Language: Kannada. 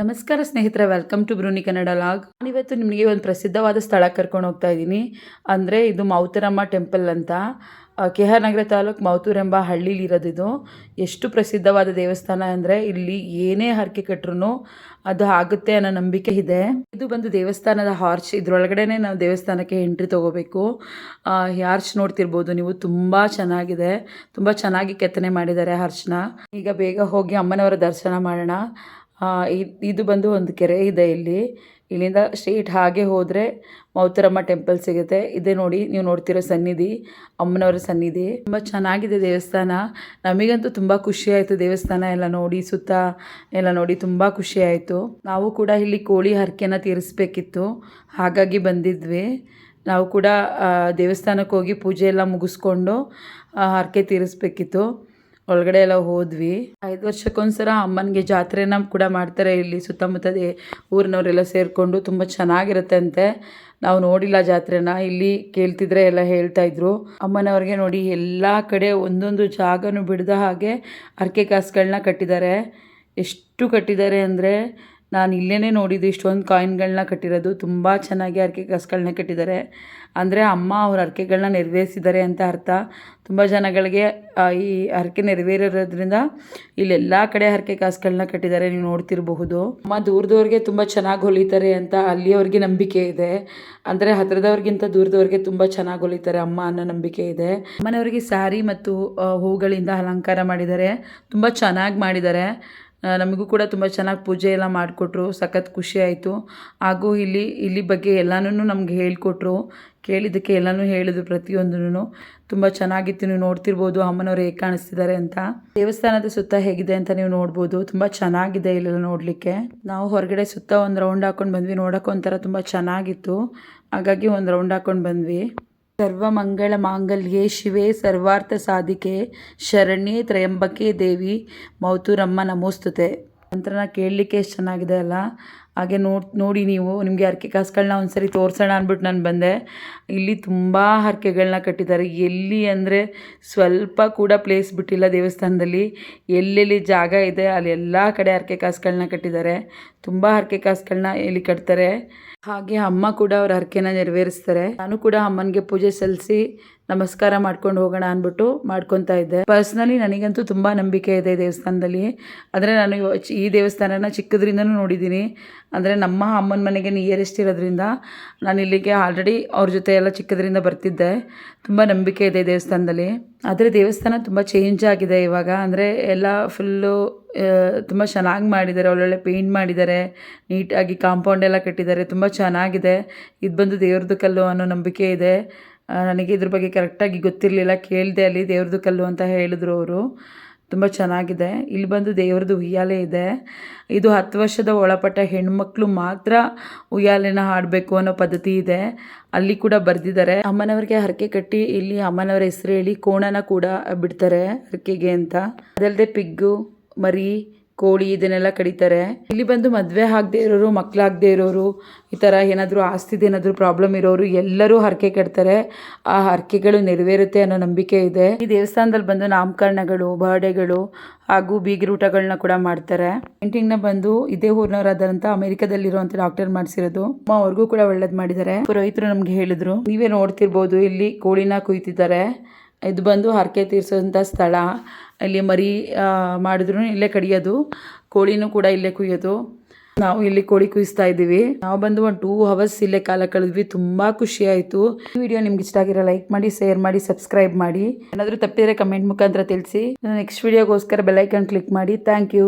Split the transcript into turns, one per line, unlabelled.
ನಮಸ್ಕಾರ ಸ್ನೇಹಿತರೆ welcome to Bruni Kannada log ನಾನಿವತ್ತು ನಿಮಗೆ ಒಂದು ಪ್ರಸಿದ್ಧವಾದ ಸ್ಥಳ ಕರ್ಕೊಂಡು ಹೋಗ್ತಾ ಇದ್ದೀನಿ. ಅಂದರೆ ಇದು ಮೌತರಮ್ಮ ಟೆಂಪಲ್ ಅಂತ. ಕೆ ಆರ್ ನಗರ ತಾಲೂಕು ಮೌತೂರ್ ಎಂಬ ಹಳ್ಳಿಲಿ ಇರೋದು ಇದು. ಎಷ್ಟು ಪ್ರಸಿದ್ಧವಾದ ದೇವಸ್ಥಾನ ಅಂದರೆ ಇಲ್ಲಿ ಏನೇ ಹರಕೆ ಕಟ್ಟರು ಅದು ಆಗುತ್ತೆ ಅನ್ನೋ ನಂಬಿಕೆ ಇದೆ. ಇದು ಬಂದು ದೇವಸ್ಥಾನದ ಹಾರ್ಚ್ ಇದ್ರೊಳಗಡೆನೆ ನಾವು ದೇವಸ್ಥಾನಕ್ಕೆ ಎಂಟ್ರಿ ತಗೋಬೇಕು. ಹಾರ್ಚ್ ನೋಡ್ತಿರ್ಬೋದು ನೀವು, ತುಂಬ ಚೆನ್ನಾಗಿದೆ. ತುಂಬ ಚೆನ್ನಾಗಿ ಕೆತ್ತನೆ ಮಾಡಿದ್ದಾರೆ ಹಾರ್ಚ್ನ ಈಗ ಬೇಗ ಹೋಗಿ ಅಮ್ಮನವರ ದರ್ಶನ ಮಾಡೋಣ. ಇದ್- ಬಂದು ಒಂದು ಕೆರೆ ಇದೆ ಇಲ್ಲಿ. ಇಲ್ಲಿಂದ ಸ್ಟ್ರೇಟ್ ಹಾಗೆ ಹೋದರೆ ಮೌತರಮ್ಮ ಟೆಂಪಲ್ ಸಿಗುತ್ತೆ. ಇದೇ ನೋಡಿ, ನೀವು ನೋಡ್ತಿರೋ ಸನ್ನಿಧಿ, ಅಮ್ಮನವರ ಸನ್ನಿಧಿ. ತುಂಬ ಚೆನ್ನಾಗಿದೆ ದೇವಸ್ಥಾನ. ನಮಗಂತೂ ತುಂಬ ಖುಷಿ ಆಯಿತು ದೇವಸ್ಥಾನ ಎಲ್ಲ ನೋಡಿ, ಸುತ್ತ ಎಲ್ಲ ನೋಡಿ ತುಂಬ ಖುಷಿ ಆಯಿತು. ನಾವು ಕೂಡ ಇಲ್ಲಿ ಕೋಳಿ ಹರಕೆನ ತೀರಿಸ್ಬೇಕಿತ್ತು. ಹಾಗಾಗಿ ಬಂದಿದ್ವಿ. ನಾವು ಕೂಡ ದೇವಸ್ಥಾನಕ್ಕೆ ಹೋಗಿ ಪೂಜೆ ಎಲ್ಲ ಮುಗಿಸ್ಕೊಂಡು ಹರಕೆ ತೀರಿಸ್ಬೇಕಿತ್ತು. ಒಳಗಡೆ ಎಲ್ಲ ಹೋದ್ವಿ. ಐದು ವರ್ಷಕ್ಕೊಂದ್ಸಲ ಅಮ್ಮನಿಗೆ ಜಾತ್ರೆನ ಕೂಡ ಮಾಡ್ತಾರೆ ಇಲ್ಲಿ ಸುತ್ತಮುತ್ತ ಊರಿನವರೆಲ್ಲ ಸೇರಿಕೊಂಡು ತುಂಬ ಚೆನ್ನಾಗಿರುತ್ತೆ ಅಂತೆ ನಾವು ನೋಡಿಲ್ಲ ಜಾತ್ರೆನ, ಇಲ್ಲಿ ಕೇಳ್ತಿದ್ರೆ ಎಲ್ಲ ಹೇಳ್ತಾ ಇದ್ರು. ಅಮ್ಮನವ್ರಿಗೆ ನೋಡಿ ಎಲ್ಲ ಕಡೆ ಒಂದೊಂದು ಜಾಗನೂ ಬಿಡದ ಹಾಗೆ ಅರ್ಕೆ ಕಾಸುಗಳನ್ನ ಕಟ್ಟಿದ್ದಾರೆ. ಎಷ್ಟು ಕಟ್ಟಿದ್ದಾರೆ ಅಂದರೆ ನಾನು ಇಲ್ಲೇ ನೋಡಿದ್ದು ಇಷ್ಟೊಂದು ಕಾಯಿನ್ಗಳನ್ನ ಕಟ್ಟಿರೋದು. ತುಂಬ ಚೆನ್ನಾಗಿ ಹರಕೆ ಕಾಸುಗಳನ್ನ ಕಟ್ಟಿದ್ದಾರೆ. ಅಂದರೆ ಅಮ್ಮ ಅವ್ರ ಹರಕೆಗಳನ್ನ ನೆರವೇರಿಸಿದ್ದಾರೆ ಅಂತ ಅರ್ಥ. ತುಂಬ ಜನಗಳಿಗೆ ಈ ಹರಕೆ ನೆರವೇರಿರೋದ್ರಿಂದ ಇಲ್ಲೆಲ್ಲ ಕಡೆ ಹರಕೆ ಕಾಸುಗಳನ್ನ ಕಟ್ಟಿದ್ದಾರೆ. ನೀವು ನೋಡ್ತಿರಬಹುದು. ಅಮ್ಮ ದೂರದವ್ರಿಗೆ ತುಂಬ ಚೆನ್ನಾಗಿ ಹೊಲಿತಾರೆ ಅಂತ ಅಲ್ಲಿಯವ್ರಿಗೆ ನಂಬಿಕೆ ಇದೆ. ಅಂದರೆ ಹತ್ರದವ್ರಿಗಿಂತ ದೂರದವ್ರಿಗೆ ತುಂಬ ಚೆನ್ನಾಗಿ ಹೊಲಿತಾರೆ ಅಮ್ಮ ಅನ್ನೋ ನಂಬಿಕೆ ಇದೆ. ಅಮ್ಮನವರಿಗೆ ಸ್ಯಾರಿ ಮತ್ತು ಹೂಗಳಿಂದ ಅಲಂಕಾರ ಮಾಡಿದ್ದಾರೆ. ತುಂಬ ಚೆನ್ನಾಗಿ ಮಾಡಿದ್ದಾರೆ. ನಮಗೂ ಕೂಡ ತುಂಬ ಚೆನ್ನಾಗಿ ಪೂಜೆ ಎಲ್ಲ ಮಾಡಿಕೊಟ್ರು, ಸಖತ್ ಖುಷಿ ಆಯಿತು. ಹಾಗೂ ಇಲ್ಲಿ ಇಲ್ಲಿ ಬಗ್ಗೆ ಎಲ್ಲನೂ ನಮ್ಗೆ ಹೇಳಿಕೊಟ್ರು, ಕೇಳಿದ್ದಕ್ಕೆ ಎಲ್ಲನೂ ಹೇಳಿದ್ರು ಪ್ರತಿಯೊಂದೂ ತುಂಬ ಚೆನ್ನಾಗಿತ್ತು, ನೀವು ನೋಡ್ತಿರ್ಬೋದು, ಅಮ್ಮನವ್ರು ಹೇಗೆ ಕಾಣಿಸ್ತಿದ್ದಾರೆ ಅಂತ. ದೇವಸ್ಥಾನದ ಸುತ್ತ ಹೇಗಿದೆ ಅಂತ ನೀವು ನೋಡ್ಬೋದು, ತುಂಬ ಚೆನ್ನಾಗಿದೆ ಇಲ್ಲೆಲ್ಲ ನೋಡಲಿಕ್ಕೆ. ನಾವು ಹೊರಗಡೆ ಸುತ್ತ ಒಂದು ರೌಂಡ್ ಹಾಕೊಂಡು ಬಂದ್ವಿ, ನೋಡೋಕೆ ಒಂಥರ ತುಂಬ ಚೆನ್ನಾಗಿತ್ತು. ಹಾಗಾಗಿ ಒಂದು ರೌಂಡ್ ಹಾಕೊಂಡು ಬಂದ್ವಿ. ಸರ್ವಮಂಗಳ ಮಾಂಗಲ್ಯೆ ಶಿವೆ ಸರ್ವಾರ್ಥ ಸಾಧಿಕೆ ಶರಣ್ಯೆ ತ್ರಯಂಬಕೆ ದೇವಿ ಮೌತೂರಮ್ಮ ನಮೋಸ್ತುತೆ. ಮಂತ್ರನ ಕೇಳಲಿಕ್ಕೆ ಎಷ್ಟು ಚೆನ್ನಾಗಿದೆ ಅಲ್ಲ? ಹಾಗೆ ನೋಡಿ ನೋಡಿ ನೀವು, ನಿಮಗೆ ಹರಕೆ ಕಾಸುಗಳನ್ನ ಒಂದ್ಸರಿ ತೋರಿಸೋಣ ಅಂದ್ಬಿಟ್ಟು ನಾನು ಬಂದೆ. ಇಲ್ಲಿ ತುಂಬ ಹರಕೆಗಳನ್ನ ಕಟ್ಟಿದ್ದಾರೆ. ಎಲ್ಲಿ ಅಂದರೆ ಸ್ವಲ್ಪ ಕೂಡ ಪ್ಲೇಸ್ ಬಿಟ್ಟಿಲ್ಲ ದೇವಸ್ಥಾನದಲ್ಲಿ. ಎಲ್ಲೆಲ್ಲಿ ಜಾಗ ಇದೆ, ಅಲ್ಲಿ ಎಲ್ಲ ಕಡೆ ಹರಕೆ ಕಾಸುಗಳನ್ನ ಕಟ್ಟಿದ್ದಾರೆ. ತುಂಬ ಹರಕೆ ಕಾಸುಗಳನ್ನ ಇಲ್ಲಿ ಕಟ್ತಾರೆ. ಹಾಗೆ ಅಮ್ಮ ಕೂಡ ಅವ್ರ ಹರಕೆನ ನೆರವೇರಿಸ್ತಾರೆ. ನಾನು ಕೂಡ ಅಮ್ಮನಿಗೆ ಪೂಜೆ ಸಲ್ಲಿಸಿ ನಮಸ್ಕಾರ ಮಾಡ್ಕೊಂಡು ಹೋಗೋಣ ಅಂದ್ಬಿಟ್ಟು ಮಾಡ್ಕೊತಾ ಇದ್ದೆ. ಪರ್ಸ್ನಲಿ ನನಗಂತೂ ತುಂಬ ನಂಬಿಕೆ ಇದೆ ದೇವಸ್ಥಾನದಲ್ಲಿ. ಅಂದರೆ ನಾನು ಈ ದೇವಸ್ಥಾನನ ಚಿಕ್ಕದ್ರಿಂದನೂ ನೋಡಿದ್ದೀನಿ. ಅಂದರೆ ನಮ್ಮ ಅಮ್ಮನ ಮನೆಗೆ ನಿಯರೆಸ್ಟ್ ಇರೋದ್ರಿಂದ ನಾನು ಇಲ್ಲಿಗೆ ಆಲ್ರೆಡಿ ಅವ್ರ ಜೊತೆ ಎಲ್ಲ ಚಿಕ್ಕದ್ರಿಂದ ಬರ್ತಿದ್ದೆ. ತುಂಬ ನಂಬಿಕೆ ಇದೆ ದೇವಸ್ಥಾನದಲ್ಲಿ. ಆದರೆ ದೇವಸ್ಥಾನ ತುಂಬ ಚೇಂಜ್ ಆಗಿದೆ ಇವಾಗ. ಅಂದರೆ ಎಲ್ಲ ಫುಲ್ಲು ತುಂಬ ಚೆನ್ನಾಗಿ ಮಾಡಿದ್ದಾರೆ, ಒಳ್ಳೊಳ್ಳೆ ಪೇಂಟ್ ಮಾಡಿದ್ದಾರೆ, ನೀಟಾಗಿ ಕಾಂಪೌಂಡ್ ಎಲ್ಲ ಕಟ್ಟಿದ್ದಾರೆ, ತುಂಬ ಚೆನ್ನಾಗಿದೆ. ಇದು ಬಂದು ದೇವ್ರದ್ದು ಕಲ್ಲು ಅನ್ನೋ ನಂಬಿಕೆ ಇದೆ. ನನಗೆ ಇದ್ರ ಬಗ್ಗೆ ಕರೆಕ್ಟಾಗಿ ಗೊತ್ತಿರಲಿಲ್ಲ, ಕೇಳಿದೆ ಅಲ್ಲಿ ದೇವ್ರದ್ದು ಕಲ್ಲು ಅಂತ ಹೇಳಿದ್ರು ಅವರು. ತುಂಬ ಚೆನ್ನಾಗಿದೆ. ಇಲ್ಲಿ ಬಂದು ದೇವ್ರದ್ದು ಉಯ್ಯಾಲೆ ಇದೆ. ಇದು ಹತ್ತು ವರ್ಷದ ಒಳಪಟ್ಟ ಹೆಣ್ಮಕ್ಳು ಮಾತ್ರ ಉಯ್ಯಾಲೆನ ಹಾಡಬೇಕು ಅನ್ನೋ ಪದ್ಧತಿ ಇದೆ. ಅಲ್ಲಿ ಕೂಡ ಬರೆದಿದ್ದಾರೆ. ಅಮ್ಮನವ್ರಿಗೆ ಹರಕೆ ಕಟ್ಟಿ ಇಲ್ಲಿ ಅಮ್ಮನವರ ಹೆಸರು ಹೇಳಿ ಕೋಣನ ಕೂಡ ಬಿಡ್ತಾರೆ ಹರಕೆಗೆ ಅಂತ. ಅದಲ್ಲದೆ ಪಿಗ್ಗು ಮರಿ, ಕೋಳಿ ಇದನ್ನೆಲ್ಲ ಕಡಿತಾರೆ. ಇಲ್ಲಿ ಬಂದು ಮದುವೆ ಆಗದೆ ಇರೋರು ಮಕ್ಕಳಾಗದೇ ಇರೋರು, ಈ ಥರ ಏನಾದರೂ ಆಸ್ತಿದು ಏನಾದರೂ ಪ್ರಾಬ್ಲಮ್ ಇರೋರು ಎಲ್ಲರೂ ಹರಕೆ ಕಟ್ತಾರೆ ಆ ಹರಕೆಗಳು ನೆರವೇರುತ್ತೆ ಅನ್ನೋ ನಂಬಿಕೆ ಇದೆ. ಈ ದೇವಸ್ಥಾನದಲ್ಲಿ ಬಂದು ನಾಮಕರಣಗಳು ಬರ್ಡೇಗಳು ಹಾಗೂ ಬೀಗಿರೂಟಗಳನ್ನ ಕೂಡ ಮಾಡ್ತಾರೆ. ಪೇಂಟಿಂಗ್ನ ಬಂದು ಇದೇ ಊರಿನವರಾದಂಥ ಅಮೆರಿಕದಲ್ಲಿರುವಂಥ ಡಾಕ್ಟರ್ ಮಾಡಿಸಿರೋದು. ಅವ್ರಿಗೂ ಕೂಡ ಒಳ್ಳೇದು ಮಾಡಿದ್ದಾರೆ. ಪುರೋಹಿತರು ನಮಗೆ ಹೇಳಿದ್ರು, ನೀವೇ ನೋಡ್ತಿರ್ಬೋದು, ಇಲ್ಲಿ ಕೋಳಿನ ಕುಯ್ತಿದ್ದಾರೆ. ಇದು ಬಂದು ಹರಕೆ ತೀರಿಸೋಂಥ ಸ್ಥಳ. ಇಲ್ಲಿ ಮರಿ ಮಾಡಿದ್ರು ಇಲ್ಲೇ ಕಡಿಯೋದು. ಕೋಳಿನೂ ಕೂಡ ಇಲ್ಲೇ ಕುಯ್ಯೋದು. ನಾವು ಇಲ್ಲಿ ಕೋಳಿ ಕುಯಿಸ್ತಾ ಇದ್ದೀವಿ. ನಾವು ಬಂದು ಒಂದು ಟೂ ಅವರ್ಸ್ ಇಲ್ಲೇ ಕಾಲ ಕಳೆದ್ವಿ. ತುಂಬ ಖುಷಿ ಆಯಿತು. ಈ ವಿಡಿಯೋ ನಿಮ್ಗೆ ಇಷ್ಟ ಆಗಿರೋ ಲೈಕ್ ಮಾಡಿ ಶೇರ್ ಮಾಡಿ ಸಬ್ಸ್ಕ್ರೈಬ್ ಮಾಡಿ. ಏನಾದರೂ ತಪ್ಪಿದರೆ ಕಮೆಂಟ್ ಮುಖಾಂತರ ತಿಳಿಸಿ. ನೆಕ್ಸ್ಟ್ ವಿಡಿಯೋಗೋಸ್ಕರ ಬೆಲ್ಲೈಕನ್ ಕ್ಲಿಕ್ ಮಾಡಿ. Thank you